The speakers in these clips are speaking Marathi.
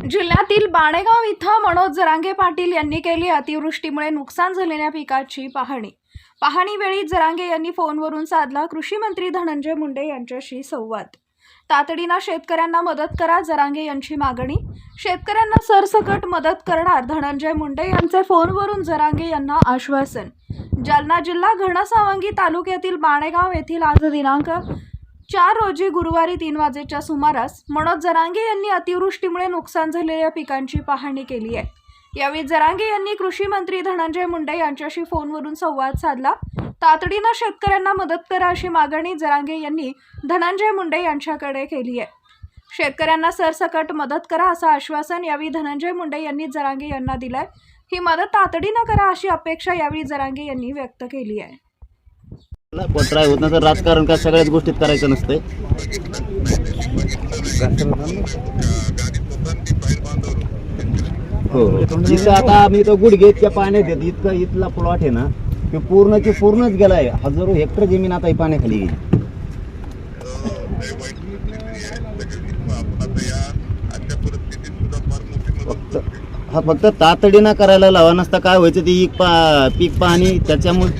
जिल्ह्यातील बाणेगाव इथं मनोज जरांगे पाटील यांनी केली अतिवृष्टीमुळे नुकसान झालेल्या पिकाची पाहणी. पाहणीवेळी जरांगे यांनी फोनवरून साधला कृषी मंत्री धनंजय मुंडे यांच्याशी संवाद. तातडीनं शेतकऱ्यांना मदत करा जरांगे यांची मागणी. शेतकऱ्यांना सरसकट मदत करणार धनंजय मुंडे यांचे फोनवरून जरांगे यांना आश्वासन. जालना जिल्हा घनसावंगी तालुक्यातील बाणेगाव येथील आज दिनांक चार रोजी गुरुवारी तीन वाजेच्या सुमारास मनोज जरांगे यांनी अतिवृष्टीमुळे नुकसान झालेल्या पिकांची पाहणी केली आहे. यावेळी जरांगे यांनी कृषी मंत्री धनंजय मुंडे यांच्याशी फोनवरून संवाद साधला. तातडीनं शेतकऱ्यांना मदत करा अशी मागणी जरांगे यांनी धनंजय मुंडे यांच्याकडे केली आहे. शेतकऱ्यांना सरसकट मदत करा असं आश्वासन यावेळी धनंजय मुंडे यांनी जरांगे यांना दिलंय. ही मदत तातडीनं करा अशी अपेक्षा यावेळी जरांगे यांनी व्यक्त केली आहे. पण ट्राय होत नसतं राजकारण का सगळ्याच गोष्टीत करायचं नसतंय? हो, हो. जिथं आता आम्ही तो गुडघे इतक्या पाण्यात येत इतकं इथला प्लॉट आहे ना ते पूर्णची पूर्णच गेलाय. हजारो हेक्टर जमीन आता ही पाण्याखाली गेली. फक्त हा फक्त तातडीनं करायला लावा नसता काय व्हायचं ते पा पीक पाणी त्याच्यामुळे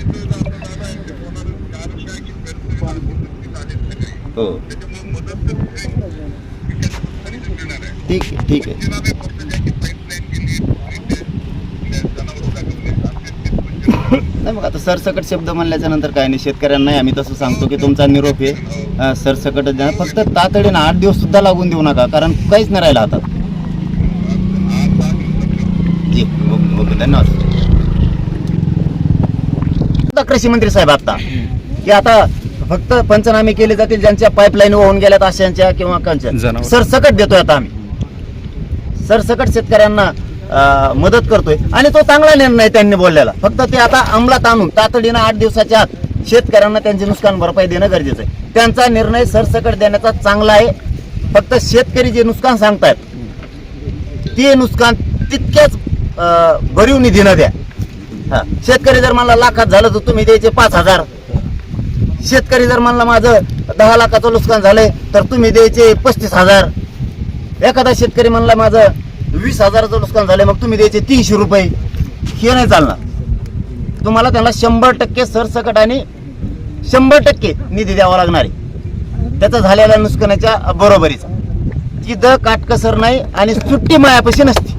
हो. ठीक आहे ठीक आहे. नाही मग आता सरसकट शब्द म्हणल्याच्या नंतर काय नाही शेतकऱ्यांना आम्ही तसं सांगतो की तुमचा निरोप आहे. सरसकट द्या फक्त तातडीनं आठ दिवस सुद्धा लागून देऊ नका कारण काहीच नाही राहिलं आता. जी ओके ओके धन्यवाद. कृषी मंत्री साहेब आता की आता फक्त पंचनामे केले जातील ज्यांच्या पाईपलाईन वाहून गेल्यात अशांच्या किंवा कंच्या. सरसकट देतोय आता आम्ही. सरसकट शेतकऱ्यांना मदत करतोय. आणि तो चांगला निर्णय त्यांनी बोललेला. फक्त ते आता अंमलात आणून तातडीनं आठ दिवसाच्या आत शेतकऱ्यांना त्यांची नुकसान भरपाई देणं गरजेचं आहे. त्यांचा निर्णय सरसकट देण्याचा चांगला आहे. फक्त शेतकरी जे नुकसान सांगतायत ते नुकसान तितक्याच अं, भरीव निधीनं द्या. हा. शेतकरी जर म्हणला लाखात झालं तर तुम्ही द्यायचे पाच हजार. शेतकरी जर म्हणला माझं दहा लाखाचं नुकसान झालंय तर तुम्ही द्यायचे पस्तीस हजार. एखादा शेतकरी म्हणला माझं वीस हजाराचं नुकसान झालंय मग तुम्ही द्यायचे तीनशे रुपये. हे नाही चालणार. तुम्हाला त्यांना शंभर टक्के सरसकट आणि शंभर टक्के निधी द्यावा लागणार आहे. त्याचा झालेल्या नुकसानाच्या बरोबरीचा. तिथं काटकसर नाही आणि सुट्टी मायापाशी नसते.